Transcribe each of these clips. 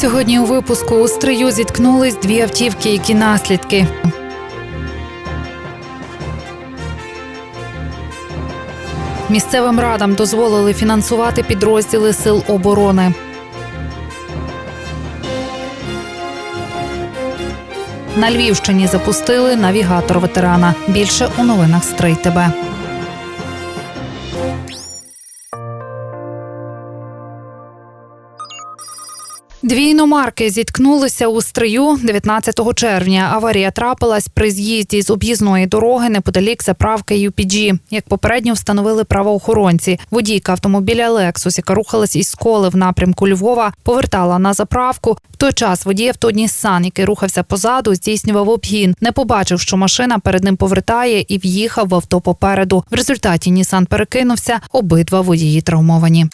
Сьогодні у випуску у стрию зіткнулись дві автівки, які наслідки. Місцевим радам дозволили фінансувати підрозділи сил оборони. На Львівщині запустили навігатор ветерана. Більше у новинах Стрий ТБ. Дві іномарки зіткнулися у стрию 19 червня. Аварія трапилась при з'їзді з об'їзної дороги неподалік заправки UPG. Як попередньо встановили правоохоронці, водійка автомобіля Lexus, яка рухалась із коли в напрямку Львова, повертала на заправку. В той час водій авто Нісан, який рухався позаду, здійснював обгін. Не побачив, що машина перед ним повертає і в'їхав в авто попереду. В результаті Нісан перекинувся. Обидва водії травмовані.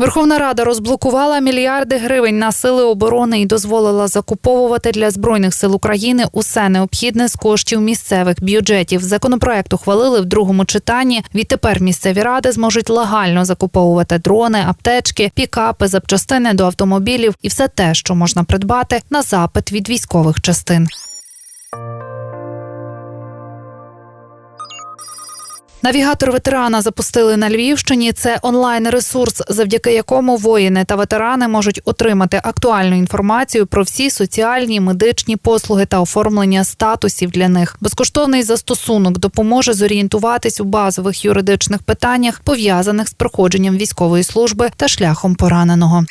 Верховна Рада розблокувала мільярди гривень на сили оборони і дозволила закуповувати для збройних сил України усе необхідне з коштів місцевих бюджетів. Законопроект ухвалили в другому читанні. Відтепер місцеві ради зможуть легально закуповувати дрони, аптечки, пікапи, запчастини до автомобілів і все те, що можна придбати на запит від військових частин. Навігатор ветерана запустили на Львівщині. Це онлайн-ресурс, завдяки якому воїни та ветерани можуть отримати актуальну інформацію про всі соціальні, медичні послуги та оформлення статусів для них. Безкоштовний застосунок допоможе зорієнтуватись у базових юридичних питаннях, пов'язаних з проходженням військової служби та шляхом пораненого.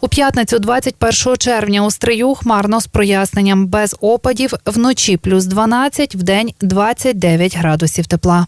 У п'ятницю, 21 червня, у стрию хмарно з проясненням без опадів. Вночі плюс 12, вдень 29 градусів тепла.